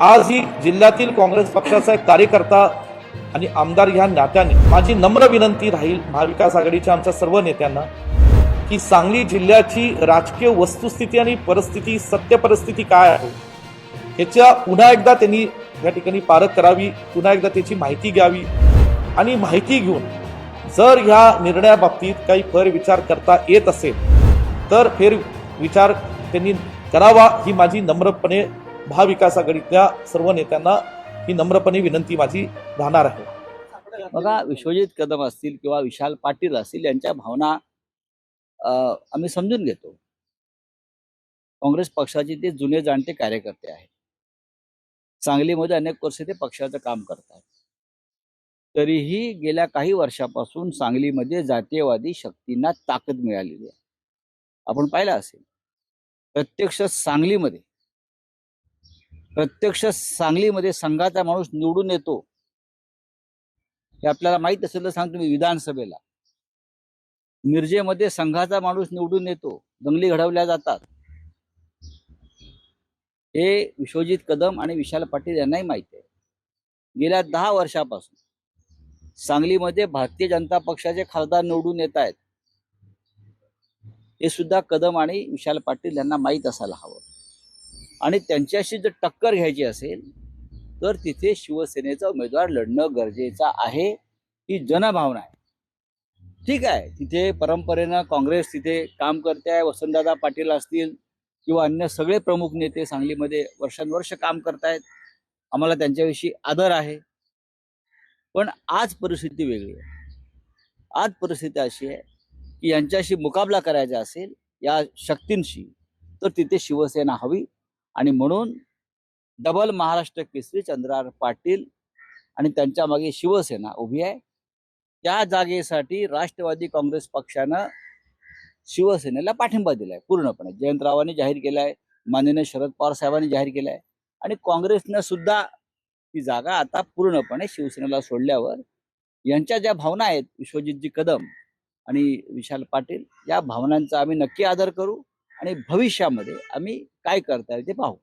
आज ही जिल्ह्यातील काँग्रेस पक्षाचा एक कार्यकर्ता आणि आमदार ह्या नात्याने माझी नम्र विनंती राहील महाविकास आघाडीच्या आमच्या सर्व नेत्यांना की सांगली जिल्ह्याची राजकीय वस्तुस्थिती आणि परिस्थिती सत्य परिस्थिती काय आहे ह्याच्या पुन्हा एकदा त्यांनी या ठिकाणी पारख करावी पुन्हा एकदा त्याची माहिती घ्यावी आणि माहिती घेऊन जर ह्या निर्णयाबाबतीत काही फेरविचार करता येत असेल तर फेर विचार त्यांनी करावा ही माझी नम्रपणे महाविकास आघाडीतल्या सर्व नेत्यांना ही नम्रपणे विनंती माझी राहणार आहे. बघा विश्वजित कदम असतील किंवा विशाल पाटील असतील यांच्या भावना आम्ही समजून घेतो. काँग्रेस पक्षाचे ते जुने जाणते कार्यकर्ते आहेत. सांगलीमध्ये अनेक वर्ष ते पक्षाचं काम करतात. तरीही गेल्या काही वर्षापासून सांगलीमध्ये जातीयवादी शक्तींना ताकद मिळालेली आहे. आपण पाहिलं असेल प्रत्यक्ष सांगलीमध्ये प्रत्यक्ष सांगलीमध्ये संघाचा माणूस निवडून येतो. हे आपल्याला माहीत असेल तर सांगतो मी विधानसभेला. मिरजेमध्ये संघाचा माणूस निवडून येतो. दंगली घडवल्या जातात. हे विश्वजित कदम आणि विशाल पाटील यांनाही माहिती आहे. गेल्या दहा वर्षापासून सांगलीमध्ये भारतीय जनता पक्षाचे खासदार निवडून येत आहेत. हे सुद्धा कदम आणि विशाल पाटील यांना माहीत असायला हवं. आणि त्यांच्याशी जर टक्कर घ्यायची असेल तर तिथे शिवसेनेचा उमेदवार लढणं गरजेचं आहे ही जनभावना आहे. ठीक आहे तिथे परंपरेनं काँग्रेस तिथे काम करते आहे वसंतदादा पाटील असतील किंवा अन्य सगळे प्रमुख नेते सांगलीमध्ये वर्षानुवर्ष काम करतायत आम्हाला त्यांच्याविषयी आदर आहे. पण आज परिस्थिती वेगळी आहे. आज परिस्थिती अशी आहे की यांच्याशी मुकाबला करायचा असेल या शक्तींशी तर तिथे शिवसेना हवी. आणि म्हणून डबल महाराष्ट्र केसरी चंद्रार पाटील आणि त्यांच्या मागे शिवसेना उभी आहे. त्या जागेसाठी राष्ट्रवादी काँग्रेस पक्षानं शिवसेनेला पाठिंबा दिलाय पूर्णपणे. जयंतरावांनी जाहीर केलाय माननीय शरद पवार साहेबांनी जाहीर केलाय आणि काँग्रेसनं सुद्धा ती जागा आता पूर्णपणे शिवसेनेला सोडल्यावर यांच्या ज्या भावना आहेत विश्वजितजी कदम आणि विशाल पाटील या भावनांचा आम्ही नक्की आदर करू. आणि भविष्यामध्ये आम्ही काय करता येईल ते पाहू.